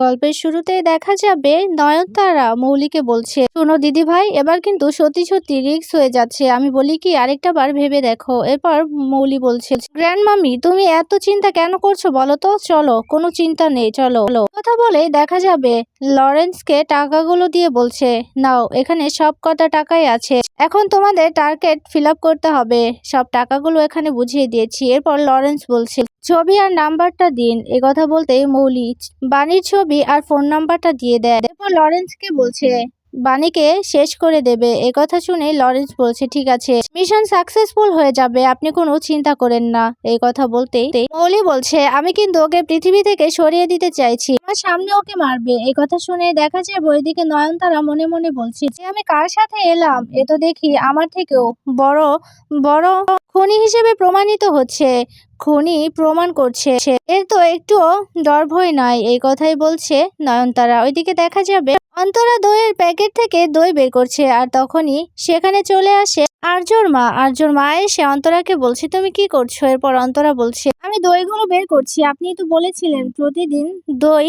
গল্পের শুরুতেই দেখা যাবে নয়নতারা মৌলিকে বলছে, শোনো দিদি ভাই এবার কিন্তু সত্যি সত্যি রিক্স হয়ে যাচ্ছে। আমি বলি কি, আরেকটা বার ভেবে দেখো। এরপর মৌলি বলছে গ্র্যান্ড মামি তুমি এত চিন্তা কেন করছ বলো তো? চলো, কোনো চিন্তা নেই, চলো। কথা বলে দেখা যাবে লরেন্সকে টাকাগুলো দিয়ে বলছে, নাও, এখানে সব কটা টাকাই আছে। এখন তোমাদের টার্গেট ফিল করতে হবে। সব টাকাগুলো এখানে বুঝিয়ে দিয়েছি। এরপর লরেন্স বলছে ছবি আর নাম্বারটা দিন, এ কথা বলতে মৌলি বাণীর ছবি আর ফোন নাম্বারটা দিয়ে দেয়। এরপর লরেন্সকে বলছে, বাণীকে শেষ করে দেবে, এ কথা শুনে লরেন্স বলছে, ঠিক আছে, মিশন সাকসেসফুল হয়ে যাবে, আপনি কোনো চিন্তা করেন না। এই কথা বলতেই মৌলি বলছে, আমি কিন্তু ওকে পৃথিবী থেকে সরিয়ে দিতে চাইছি, আমার সামনে ওকে মারবে। এই কথা শুনে দেখা যায় বইদিকে নয়নতারা মনে মনে বলছে, যে আমি কার সাথে এলাম, এ তো দেখি আমার থেকেও বড় বড় খুনি হিসেবে প্রমাণিত হচ্ছে। খুনি প্রমাণ করছে। এর তো একটুও ডর ভয় নাই এই কথাই বলছে নয়নতারা। ওইদিকে দেখা যাবে, অন্তরা দইয়ের প্যাকেট থেকে দই বের করছে, আর তখনই সেখানে চলে আসে আর্যর মা আর্যর মা এসে অন্তরাকে বলছে, তুমি কি করছ? এরপর অন্তরা বলছে, আমি দইগুলো বের করছি। আপনি তো বলেছিলেন প্রতিদিন দই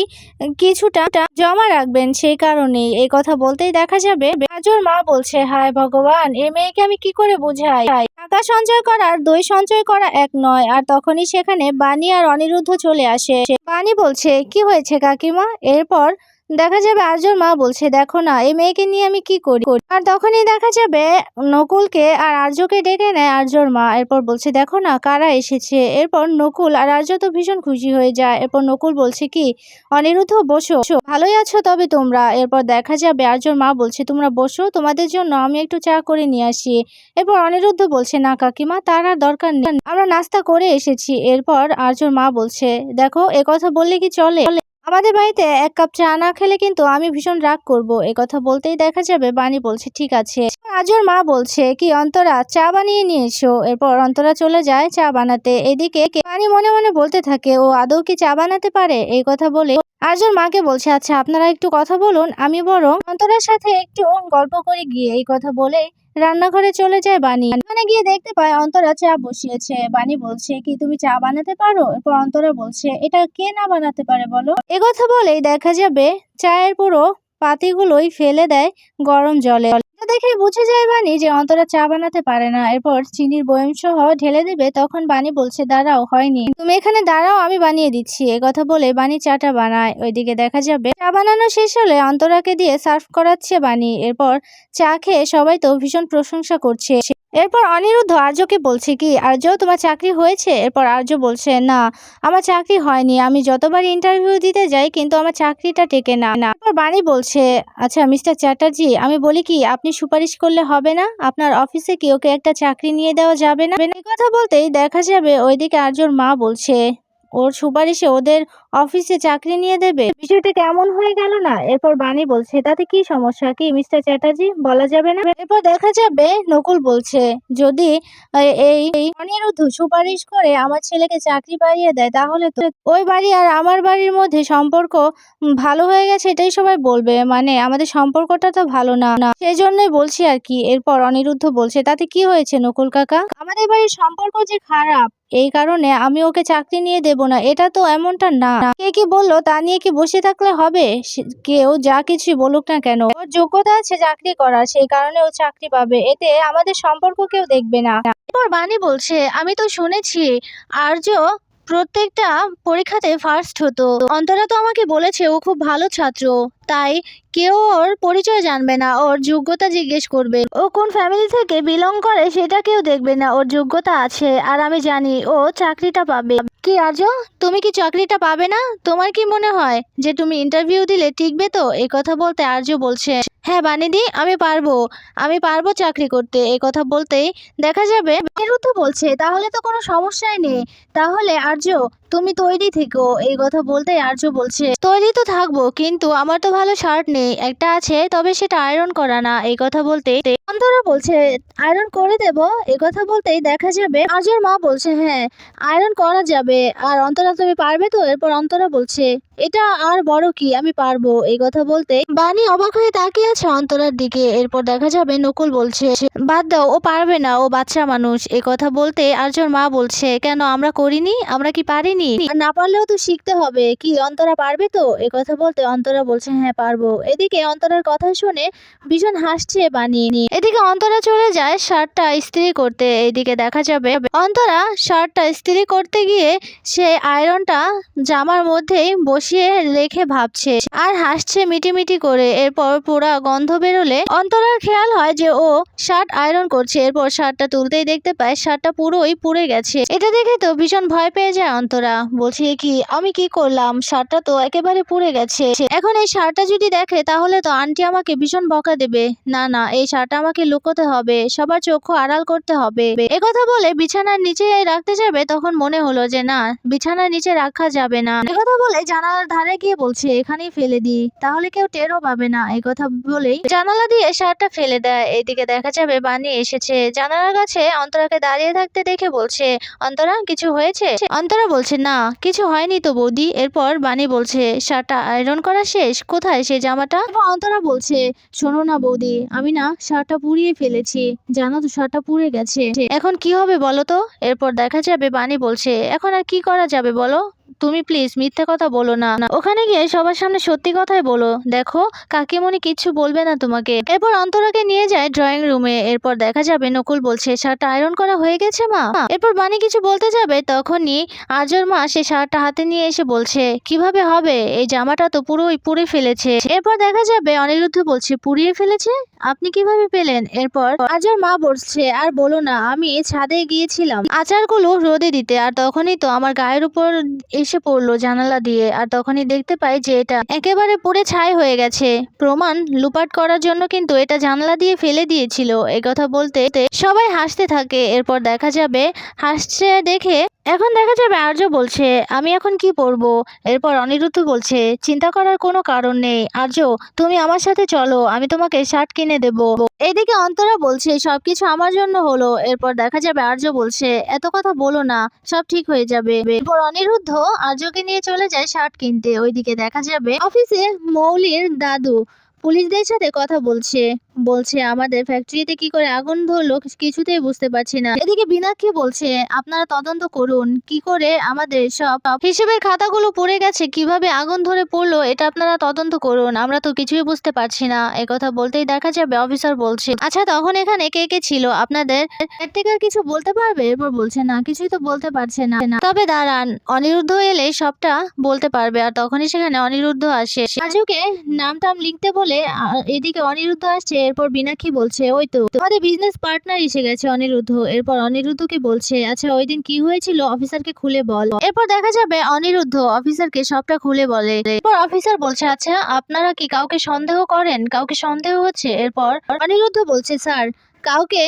কিছুটা জমা রাখবেন, সেই কারণেই। এই কথা বলতেই দেখা যাবে আর্যর মা বলছে, হায় ভগবান, এ মেয়েকে আমি কি করে বুঝাই? টাকা সঞ্চয় করা আর দই সঞ্চয় করা এক নয়, আর তখনই সেখানে বাণী আর অনিরুদ্ধ চলে আসে। বাণী বলছে, কি হয়েছে কাকিমা? এরপর দেখা যাবে আর্যর মা বলছে, দেখো না, এই মেয়েকে নিয়ে আমি কি করি? আর তখনই দেখা যাবে নকুলকে আর আর্যকে ডেকে নেয় আর্যর মা। এরপর বলছে, দেখো না, কারা এসেছে? এরপর নকুল আর আর্য তো ভীষণ খুশি হয়ে যায়। এরপর নকুল বলছে কি, অনিরুদ্ধ, বসো। ভালোই আছো তবে তোমরা? এরপর দেখা যাবে আর্যর মা বলছে, তোমরা বসো, তোমাদের জন্য আমি একটু চা করে নিয়ে আসি। এরপর অনিরুদ্ধ বলছে, না কাকিমা, তার আর দরকার নেই। আমরা নাস্তা করে এসেছি। এরপর আর্যর মা বলছে, দেখো, এ কথা বললে কি চলে? আমাদের বাড়িতে এক কাপ চা না খেলে কিন্তু আমি ভীষণ রাগ করব। এ কথা বলতেই দেখা যাবে, বাণী বলছে, ঠিক আছে। আজর মা বলছে, কি অন্তরা, চা বানিয়ে নিয়ে এসো। এরপর অন্তরা চলে যায় চা বানাতে। এদিকে বাণী মনে মনে বলতে থাকে, ও আদৌ কি চা বানাতে পারে? এই কথা বলে আজর মাকে বলছে আচ্ছা আপনারা একটু কথা বলুন, আমি বরং অন্তরার সাথে একটু গল্প করে গিয়ে এই কথা বলে রান্নাঘরে চলে যায় বাণী। ওখানে গিয়ে দেখতে পায় অন্তরা চা বসিয়েছে। বাণী বলছে, কি তুমি চা বানাতে পারো? এরপর অন্তরা বলছে, এটা কে না বানাতে পারে বলো? একথা কথা বলেই দেখা যাবে, চায়ের পুরো পাতিগুলোই ফেলে দেয় গরম জলে। দেখে বুঝে যায় বাণী যে অন্তরা চা বানাতে পারে না। এরপর চিনির বয়ম সহ ঢেলে দেবে, তখন বাণী বলছে, দাঁড়াও, হয়নি। তুমি এখানে দাঁড়াও, আমি বানিয়ে দিচ্ছি। এ কথা বলে বাণী চাটা বানায়। ওইদিকে দেখা যাবে, চা বানানো শেষ হলে অন্তরাকে দিয়ে সার্ভ করাচ্ছে বাণী। এরপর চা খেয়ে সবাই তো ভীষণ প্রশংসা করছে। এরপর অনিরুদ্ধ আর্যকে বলছে, কি, আর্য, তোমার চাকরি হয়েছে? এরপর আর্য বলছে, না, আমার চাকরি হয়নি। আমি যতবার ইন্টারভিউ দিতে যাই, কিন্তু আমার চাকরিটা টেকে না। না বাণী বলছে আচ্ছা মিস্টার চ্যাটার্জি, আমি বলি কি, আপনি সুপারিশ করলে হবে না? আপনার অফিসে কি ওকে একটা চাকরি নিয়ে দেওয়া যাবে না? কথা বলতেই দেখা যাবে ওইদিকে আর্যর মা বলছে ওর সুপারিশে ওদের অফিসে চাকরি নিয়ে দেবে। বিষয়টা কেমন হয়ে গেল না? এরপর বাণী বলছে তাতে কি সমস্যা? কি মিস্টার চ্যাটার্জি? বলা যাবে না? এরপর দেখা যাবে, নকুল বলছে, যদি এই অনিরুদ্ধ সুপারিশ করে আমার ছেলেকে চাকরি পাইয়ে দেয়, তাহলে তো ওই বাড়ি আর আমার বাড়ির মধ্যে সম্পর্ক ভালো হয়ে গেছে, এটাই সবাই বলবে। মানে আমাদের সম্পর্কটা তো ভালো না। না সেই জন্যই বলছি আর কি। এরপর অনিরুদ্ধ বলছে তাতে কি হয়েছে নকুল কাকা? আমাদের বাড়ির সম্পর্ক যে খারাপ এই কারণে আমি ওকে চাকরি নিয়ে দেব না, এটা তো এমনটা না। কে কি বলল তা নিয়ে কি বসে থাকলে হবে? কেউ যা কিছু বলুক না কেন। ওর যোগ্যতা আছে চাকরি করার, সেই কারণে ও চাকরি পাবে। এতে আমাদের সম্পর্ক কেউ দেখবে না। এরপর বাণী বলছে, আমি তো শুনেছি, আর্য প্রত্যেকটা পরীক্ষাতে ফার্স্ট হতো। অন্তরা তো আমাকে বলেছে, ও খুব ভালো ছাত্র। তাই কেউ ওর পরিচয় জানবে না, ওর যোগ্যতা জিজ্ঞেস করবে। ও কোন ফ্যামিলি থেকে বিলং করে সেটা কেউ দেখবে না, ওর যোগ্যতা আছে। আর আমি জানি ও চাকরিটা পাবে। কি আর্য, তুমি কি চাকরিটা পাবে না? তোমার কি মনে হয় যে তুমি ইন্টারভিউ দিলে টিকবে তো? এই কথা বলতে আর্য বলছে। হ্যাঁ বানিদি, আমি পারব। আমি পারব চাকরি করতে। এই কথা বলতেই দেখা যাবে অনিরুদ্ধ বলছে, তাহলে তো কোনো সমস্যাই নেই। তাহলে আর্য, তুমি তৈরি থেকো। এই কথা বলতে আর্য বলছে, তৈরি তো থাকব, কিন্তু আমার তো ভালো শার্ট নেই। একটা আছে, তবে সেটা আয়রন করা না। এই কথা বলতে অন্তরা বলছে আয়রন করে দেব? এই কথা বলতেই দেখা যাবে আর্যর মা বলছে হ্যাঁ আয়রন করা যাবে। আর অন্তরা, তুমি পারবে তো? এরপর অন্তরা বলছে, এটা আর বড় কি? আমি পারব। এই কথা বলতে বাণী অবাক হয়ে তাকিয়ে আছে অন্তরার দিকে। এরপর দেখা যাবে নকুল বলছে, বাদ দাও, ও পারবে না, ও বাচ্চা মানুষ। এ কথা বলতে আর্যর মা বলছে, কেন, আমরা করিনি? আমরা কি পারিনি? না পারলেও তো শিখতে হবে। কি, অন্তরা পারবে তো? এ কথা বলতে অন্তরা বলছে হ্যাঁ পারব। এদিকে অন্তরার কথা শুনে ভীষণ হাসছে বানিয়ে এদিকে অন্তরা চলে যায় শার্টটা ইস্ত্রি করতে। এদিকে দেখা যাবে অন্তরা শার্টটা ইস্ত্রি করতে গিয়ে সে আয়রনটা জামার মধ্যেই বসিয়ে রেখে ভাবছে আর হাসছে মিটিমিটি করে। এরপর পুরা গন্ধ বেরোলে অন্তরার খেয়াল হয় যে ও শার্ট আয়রন করছে। এরপর শার্টটা তুলতেই দেখতে পায় শার্টটা পুরোই পুড়ে গেছে। এটা দেখে তো ভীষণ ভয় পেয়ে যায় অন্তরা। বলছে কি? আমি কি করলাম? শার্টটা তো একেবারে পুড়ে গেছে। এখন এই শার্টটা যদি দেখে, তাহলে তো আন্টি আমাকে ভীষণ বকা দেবে। না না, এই শার্টটা আমাকে লুকোতে হবে। সবার চক্ষু আড়াল করতে হবে। একথা বলে বিছানার নিচে রাখতে যাবে, তখন মনে হলো যে, না, বিছানার নিচে রাখা যাবে না। একথা বলে জানালার ধারে গিয়ে বলছে, এখানেই ফেলে দিই। তাহলে কেউ টেরও পাবে না। এই কথা বলেই জানালা দিয়ে শার্টটা ফেলে দেয়। এদিকে দেখা যাবে বানি এসেছে। জানালার কাছে অন্তরাকে দাঁড়িয়ে থাকতে দেখে বলছে, অন্তরা, কিছু হয়েছে? অন্তরা বলছে, না, কিছু হয়নি তো বৌদি। এরপর বানি বলছে শার্টটা আয়রন করা শেষ? কোথায় সে জামাটা? অন্তরা বলছে, শোনো না বৌদি, আমি না শার্টটা পুড়িয়ে ফেলেছি। জানো তো শার্টটা পুড়ে গেছে। এখন কি হবে বলো তো? এরপর দেখা যাবে বানি বলছে, এখন আর কি করা যাবে বলো? তুমি প্লিজ মিথ্যে কথা বলো না। ওখানে গিয়ে সবার সামনে সত্যি কথাই বলো। দেখো, কাকিমণি কিচ্ছু বলবে না তোমাকে। এরপর অন্তরাকে নিয়ে যায় ড্রয়িং রুমে এরপর দেখা যাবে নকুল বলছে, শার্টটা আয়রন করা হয়ে গেছে, মা? এরপর বানি কিছু বলতে যাবে, তখনই আর্যর মা সে শার্টটা হাতে নিয়ে এসে বলছে, কীভাবে হবে? এই জামাটা তো পুরোই পুড়ে ফেলেছে। এরপর দেখা যাবে অনিরুদ্ধ বলছে, পুড়িয়ে ফেলেছে? আপনি কীভাবে পেলেন? এরপর আজর মা বলছে, আর বলো না, আমি ছাদে গিয়েছিলাম। আচারগুলো রোদে দিতে। আর তখনই তো আমার গায়ের উপর এসে পড়ল জানালা দিয়ে আর তখনই দেখতে পাই যে এটা একেবারে পুরে ছাই হয়ে গেছে। প্রমাণ লুপাট করার জন্য কিন্তু এটা জানলা দিয়ে ফেলে দিয়েছিল। একথা কথা বলতে সবাই হাসতে থাকে। এরপর দেখা যাবে, হাসছে দেখে এখন দেখা যাবে আর্য বলছে, আমি এখন কি পরবো এরপর অনিরুদ্ধ বলছে, চিন্তা করার কোনো কারণ নেই। আর্য, তুমি আমার সাথে চলো, আমি তোমাকে শার্ট কিনে দেব। এদিকে অন্তরা বলছে, সবকিছু আমার জন্য হলো। এরপর দেখা যাবে আর্য বলছে, এত কথা বলো না, সব ঠিক হয়ে যাবে। এরপর অনিরুদ্ধ আর্যকে নিয়ে চলে যায় শার্ট কিনতে। ওইদিকে দেখা যাবে অফিসে মৌলির দাদু পুলিশদের সাথে কথা বলছে। বলছে, আমাদের ফ্যাক্টরিতে কি করে আগুন ধরলো কিছুতেই বুঝতে পারছি না। এদিকে বিনাক্ষী বলছে, আপনারা তদন্ত করুন। কি করে আমাদের সব হিসেবের খাতাগুলো পড়ে গেছে, কীভাবে আগুন ধরে পড়ল এটা আপনারা তদন্ত করুন। আমরা তো কিছুই বুঝতে পারছি না। কথা বলতেই দেখা যাবে অফিসার বলছে আচ্ছা তখন এখানে কে কে ছিল? আপনাদের আর কিছু বলতে পারবে? এরপর বলছে, না, কিছুই তো বলতে পারছে না। তবে দাঁড়ান, অনিরুদ্ধ এলে সবটা বলতে পারবে আর তখনই সেখানে অনিরুদ্ধ আসে। রাজুকে নাম টাম লিখতে বলে এদিকে অনিরুদ্ধ আসছে এরপর বিনাক্ষী বলছে? ওই তো। তোমাদের বিজনেস পার্টনার এসে গেছে অনিরুদ্ধ। এরপর অনিরুদ্ধকে বলছে আচ্ছা ওই দিন কি হয়েছিল? অফিসারকে খুলে বল। এরপর দেখা যাবে অনিরুদ্ধ অফিসারকে সবটা খুলে বলে। এরপর অফিসার বলছে আচ্ছা আপনারা কি কাউকে সন্দেহ করেন? কাউকে সন্দেহ হচ্ছে? এরপর অনিরুদ্ধ বলছে, স্যার, কাউকে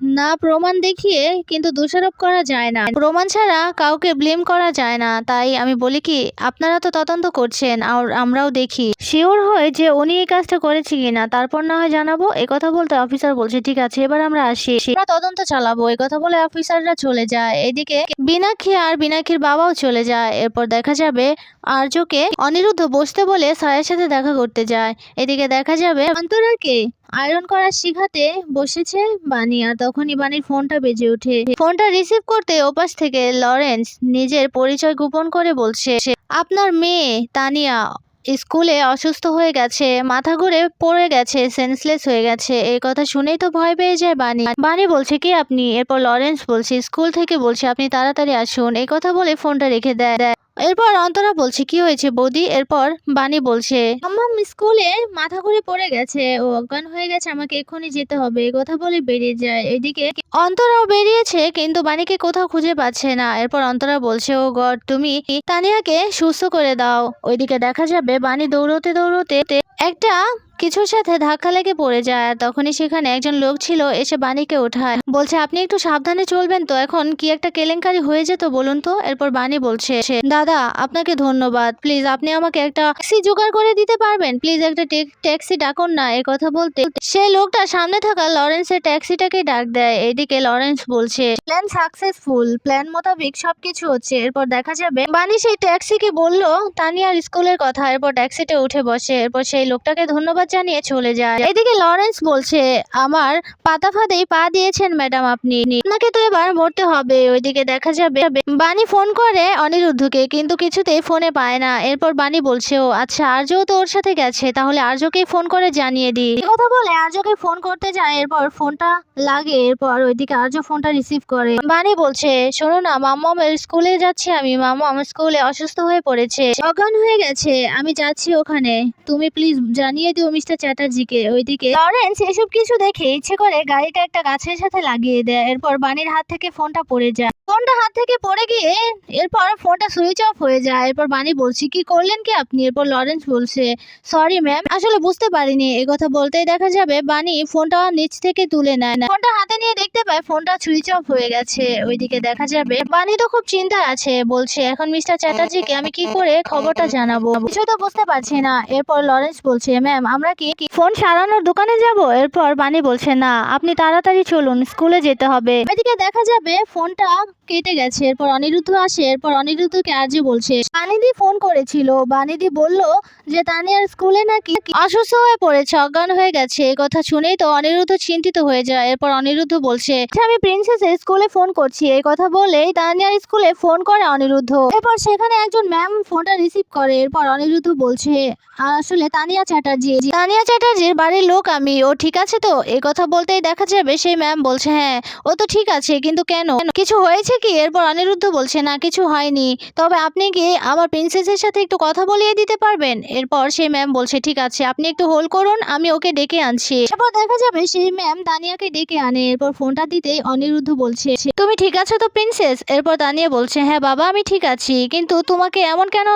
না, প্রমাণ দেখিয়ে কিন্তু দোষারোপ করা যায় না। প্রমাণ ছাড়া কাউকে ব্লেম করা যায় না। তাই আমি বলি কি, আপনারা তো তদন্ত করছেন, আর আমরাও দেখি। শিওর হয়ে যে উনি এই কাজটা করেছে কিনা, তারপর না হয় জানাব। কথা বলতে অফিসার বলছে, ঠিক আছে, এবার আমরা আসি। আমরা তদন্ত চালাবো। কথা বলে অফিসাররা চলে যায়। এদিকে বিনাক্ষী আর বিনাক্ষীর বাবাও চলে যায়। এরপর দেখা যাবে আর্যকে অনিরুদ্ধ বসতে বলে স্যারের সাথে দেখা করতে যায়। এদিকে দেখা যাবে অন্তরাকে আয়রন করার শিখাতে বসেছে বানি, আর তখনই বানির ফোনটা বেজে ওঠে। ফোনটা রিসিভ করতে ওপাশ থেকে লরেন্স নিজের পরিচয় গোপন করে বলছে, আপনার মেয়ে তানিয়া স্কুলে অসুস্থ হয়ে গেছে, মাথা ঘুরে পড়ে গেছে সেন্সলেস হয়ে গেছে। এই কথা শুনেই তো ভয় পেয়ে যায় বানি। বানি বলছে, কি আপনি? এরপর লরেন্স বলছে, স্কুল থেকে বলছে, আপনি তাড়াতাড়ি আসুন। এই কথা বলে ফোনটা রেখে দেয় দেয়। এরপর অন্তরা বলছে, কি হয়েছে বৌদি? এরপর বাণী বলছে আম্মা স্কুলে মাথা ঘুরে পড়ে গেছে, ও অজ্ঞান হয়ে গেছে, আমাকে এক্ষুনি যেতে হবে। কথা বলে বেরিয়ে যায়। এদিকে অন্তরাও বেরিয়েছে, কিন্তু বাণীকে কোথাও খুঁজে পাচ্ছে না। এরপর অন্তরা বলছে, ও গড, তুমি তানিয়াকে সুস্থ করে দাও। ওইদিকে দেখা যাবে বাণী দৌড়তে দৌড়তে একটা কিছুর সাথে ধাক্কা লেগে পড়ে যায়। আর তখনই সেখানে একজন লোক ছিল, এসে বাণীকে ওঠায় বলছে, আপনি একটু সাবধানে চলবেন তো, এখন কি একটা কেলেঙ্কারি হয়ে যেত বলুন তো? এরপর বাণী বলছে দাদা, আপনাকে ধন্যবাদ। প্লিজ, আপনি আমাকে একটা ট্যাক্সি জোগাড় করে দিতে পারবেন? প্লিজ, একটা ট্যাক্সি ডাকুন না। এ কথা বলতে সেই লোকটা সামনে থাকা লরেন্সের ট্যাক্সিটাকে ডাক দেয়। এদিকে লরেন্স বলছে, প্ল্যান সাকসেসফুল, প্ল্যান মোতাবেক সবকিছু হচ্ছে। এরপর দেখা যাবে। বাণী সেই ট্যাক্সিকে বলল, তানিয়ার স্কুলের কথা। এরপর ট্যাক্সিতে উঠে বসে। এরপর সেই লোকটাকে ধন্যবাদ ধন্যবাদ জানিয়ে চলে যায়। এদিকে লরেন্স বলছে, আমার পাতা ফাঁদেই পা দিয়েছেন ম্যাডাম আপনি। আপনাকে তো এবার মরতে হবে। ওইদিকে দেখা যাবে। বাণী ফোন করে অনিরুদ্ধকে কিন্তু কিছুতেই ফোনে পায় না। এরপর বাণী বলছে, ও আচ্ছা আর্যও তো ওর সাথে গেছে। তাহলে আর্যকেই ফোন করে জানিয়ে দিই। কথা বলে আর্যকে ফোন করতে যায়, এরপর ফোনটা লাগে। এরপর ওইদিকে আর্য ফোনটা রিসিভ করে। বাণী বলছে, শোনো না মাম্মামের স্কুলে যাচ্ছি আমি। মাম্মা আমার স্কুলে অসুস্থ হয়ে পড়েছে। অজ্ঞান হয়ে গেছে। আমি যাচ্ছি ওখানে। তুমি প্লিজ জানিয়ে দিও মিস্টার চ্যাটার্জিকে। ওইদিকে লরেন্স এসব কিছু দেখে ইচ্ছে করে গাড়িটা একটা গাছের সাথে লাগিয়ে দেয়। এরপর বাণীর হাত থেকে ফোনটা পড়ে যায়। ফোনটা হাত থেকে পড়ে গিয়ে এরপর ফোনটা সুইচ অফ হয়ে যায়। এরপর বাণী বলছি, কি করলেন কি আপনি? এরপর লরেন্স বলছে, সরি ম্যাম, আসলে বুঝতে পারিনি। এই কথা বলতেই দেখা যাবে বাণী ফোনটা নিচ থেকে তুলে নেয় না। ফোনটা হাতে নিয়ে দেখতে পায় ফোনটা সুইচ অফ হয়ে গেছে। ওইদিকে দেখা যাবে বাণী তো খুব চিন্তা আছে। বলছে, এখন মিস্টার চ্যাটার্জিকে আমি কি করে খবরটা জানাব? কিছু তো বুঝতে পারছি না। এরপর লরেন্স বলছে, ম্যাম, আমরা কি কি? ফোন সারানোর দোকানে যাব? এরপর বাণী বলছে না আপনি তাড়াতাড়ি চলুন স্কুলে যেতে হবে। এদিকে দেখা যাবে ফোনটা কেটে গেছে। এরপর অনিরুদ্ধ আসে এরপর অনিরুদ্ধকে আর্য বলছে বানিদি ফোন করেছিল। বানিদি বলল যে তানিয়ার স্কুলে নাকি অসুস্থ হয়ে পড়েছে অজ্ঞান হয়ে গেছে। এই কথা শুনেই তো অনিরুদ্ধ চিন্তিত হয়ে যায়। এরপর অনিরুদ্ধ বলছে "আচ্ছা, আমি প্রিন্সেসের স্কুলে ফোন করছি। এই কথা বলেই তানিয়ার স্কুলে ফোন করে অনিরুদ্ধ। এরপর সেখানে একজন ম্যাম ফোনটা রিসিভ করে। এরপর অনিরুদ্ধ বলছে আসলে তানিয়া চ্যাটার্জি তানিয়া চ্যাটার্জির বাড়ির লোক আমি, ও ঠিক আছে তো? এই কথা বলতেই দেখা যাবে, সেই ম্যাম বলছে হ্যাঁ ও তো ঠিক আছে, কিন্তু কেন? কিছু হয়েছে কি? এরপর অনিরুদ্ধ বলছে, না, কিছু হয়নি। তবে আপনি কি আমার প্রিন্সেসের সাথে একটু কথা বলিয়ে দিতে পারবেন? এরপর সেই ম্যাম বলছে, ঠিক আছে, আপনি একটু হোল্ড করুন, আমি ওকে ডেকে আনছি। এরপর দেখা যাবে, সেই ম্যাম তানিয়াকে ডেকে আনে। এরপর ফোনটা দিতেই অনিরুদ্ধ বলছে, তুমি ঠিক আছো তো, প্রিন্সেস? এরপর তানিয়া বলছে হ্যাঁ বাবা, আমি ঠিক আছি, কিন্তু তোমাকে এমন কেন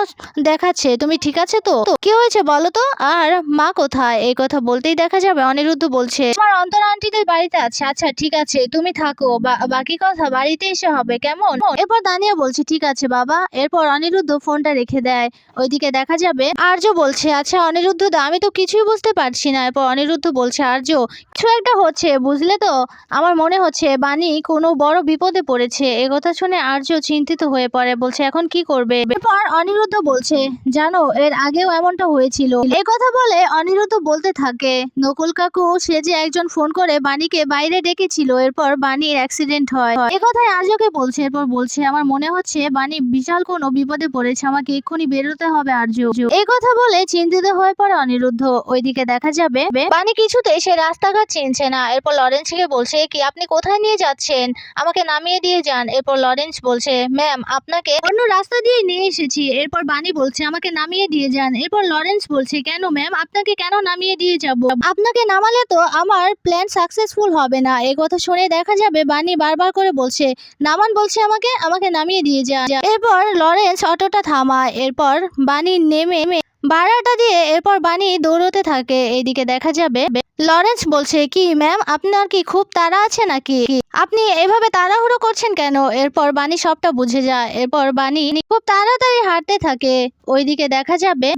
দেখাচ্ছে? তুমি ঠিক আছে তো? কি হয়েছে বলো তো? আর মা কোথায় এই কথা বলতেই দেখা যাবে। অনিরুদ্ধ বলছে আমার অন্তর আন্টিদের বাড়িতে আছে। আচ্ছা ঠিক আছে, তুমি থাকো। বাকি কথা বাড়িতে এসে হবে, কেমন? এরপর দানিয়া বলছে, ঠিক আছে, বাবা। এরপর অনিরুদ্ধ ফোনটা রেখে দেয়। ওইদিকে দেখা যাবে, আর্য বলছে আচ্ছা অনিরুদ্ধ, দা, আমি তো কিছুই বুঝতে পারছি না। এরপর অনিরুদ্ধ বলছে, আর্য, কিছু একটা হচ্ছে, বুঝলে তো? আমার মনে হচ্ছে, বাণী কোনো বড় বিপদে পড়েছে। এ কথা শুনে আর্য চিন্তিত হয়ে পড়ে, বলছে, এখন কি করবে? এরপর অনিরুদ্ধ বলছে, জানো, এর আগেও এমনটা হয়েছিল। এ কথা বলে অনিরুদ্ধ বলতে থাকে। নকুল কাকু সে যে একজন ফোন করে বাণীকে বাইরে ডেকেছিল, এরপর বাণীর অ্যাক্সিডেন্ট হয়। এ কথাই আর্যকে বলছে, এরপর বলছে, আমার মনে হচ্ছে বাণী বিশাল কোনো বিপদে পড়েছে, আমাকে এক্ষুনি বেরোতে হবে আর্য এই কথা বলে চিন্তিত হয়ে পড়ে অনিরুদ্ধ। ওইদিকে দেখা যাবে, বাণী কিছুতে সে রাস্তাঘাট চিনছে না। এরপর লরেন্সকে বলছে, কি আপনি কোথায় নিয়ে যাচ্ছেন? আমাকে নামিয়ে দিয়ে যান। এরপর লরেন্স বলছে, ম্যাম, আপনাকে অন্য রাস্তা দিয়ে নিয়ে এসেছি। এরপর বাণী বলছে, আমাকে নামিয়ে দিয়ে যান। এরপর লরেন্স বলছে, কেন ম্যাম? আপনাকে কেন নামিয়ে দিয়ে যাব? আপনাকে নামালে তো আমার প্ল্যান সাকসেসফুল হবে না। এই কথা শুনে দেখা যাবে, বাণী বারবার করে বলছে, নামান বলছে আমাকে আমাকে নামিয়ে দিয়ে যান এরপর লরেন্স অটোটা থামায়। এরপর বাণী নেমে বাড়াটা দিয়ে এরপর বাণী দৌড়তে থাকে। এইদিকে দেখা যাবে, লরেন্স বলছে, কি ম্যাম, আপনার কি খুব তাড়া আছে নাকি? আপনি এভাবে তাড়াহুড়ো করছেন কেন? এরপর বাণী সবটা বুঝে যায়। এরপর বাণী খুব তাড়াতাড়ি হাঁটতে থাকে। ওইদিকে দেখা যাবে,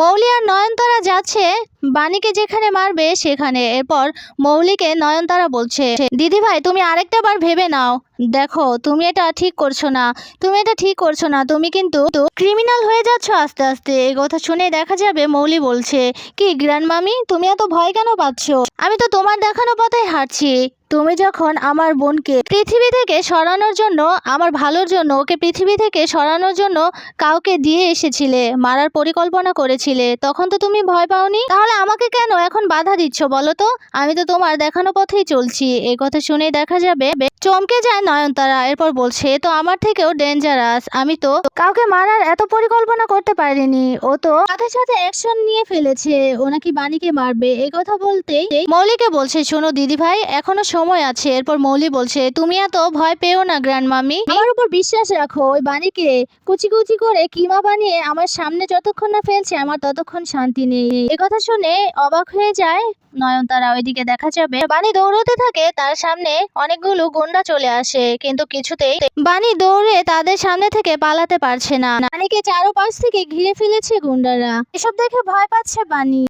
মৌলি আর নয়নতারা যাচ্ছে বাণীকে যেখানে মারবে, সেখানে। এরপর মৌলিকে নয়নতারা বলছে দিদি ভাই তুমি আরেকটা বার ভেবে নাও। দেখো, তুমি এটা ঠিক করছ না। তুমি এটা ঠিক করছ না। তুমি কিন্তু ক্রিমিনাল হয়ে যাচ্ছ আস্তে আস্তে। এই কথা শুনে দেখা যাবে মৌলি বলছে, কি গ্র্যান্ড মামি তুমি এত ভয় কেন পাচ্ছ? আমি তো তোমার দেখানো পথে হাঁটছি। তুমি যখন আমার বোনকে পৃথিবী থেকে সরানোর জন্য, আমার ভালোর জন্য, ওকে পৃথিবী থেকে সরানোর জন্য কাউকে দিয়ে এসেছিলে, মারার পরিকল্পনা করেছিলে, তখন তো তুমি ভয় পাওনি? তাহলে আমাকে কেন এখন বাধা দিচ্ছ বলো তো? আমি তো তোমার দেখানো পথেই চলছি এই কথা শুনে দেখা যাবে। চমকে যায় নয়নতারা, এরপর বলছে তো আমার থেকেও ডেঞ্জারাস আমি তো কাউকে মারার এত পরিকল্পনা করতে পারিনি, ও তো সাথে সাথে অ্যাকশন নিয়ে ফেলেছে, ও নাকি বাণীকে মারবে এই কথা বলতেই মৌলিকে বলছে, শোনো দিদি ভাই এখনও সময় আছে। এরপর মৌলি বলছে, তুমি এত ভয় পেও না গ্র্যান্ড মামি আমার উপর বিশ্বাস রাখো, ওই বাণীকে কুচি কুচি করে কিমা বানিয়ে আমার সামনে যতক্ষণ না ফেলছে, আমার ততক্ষণ শান্তি নেই। কথা শুনে অবাক হয়ে যায় নয়নতারা। ওইদিকে দেখা যাবে, বাণী দৌড়তে থাকে, তার সামনে অনেকগুলো গুন্ডা চলে আসে, কিন্তু কিছুতেই বাণী দৌড়ে তাদের সামনে থেকে পালাতে পারছে না। বাণীকে চারোপাশ থেকে ঘিরে ফেলেছে গুন্ডারা। এসব দেখে ভয় পাচ্ছে বাণী।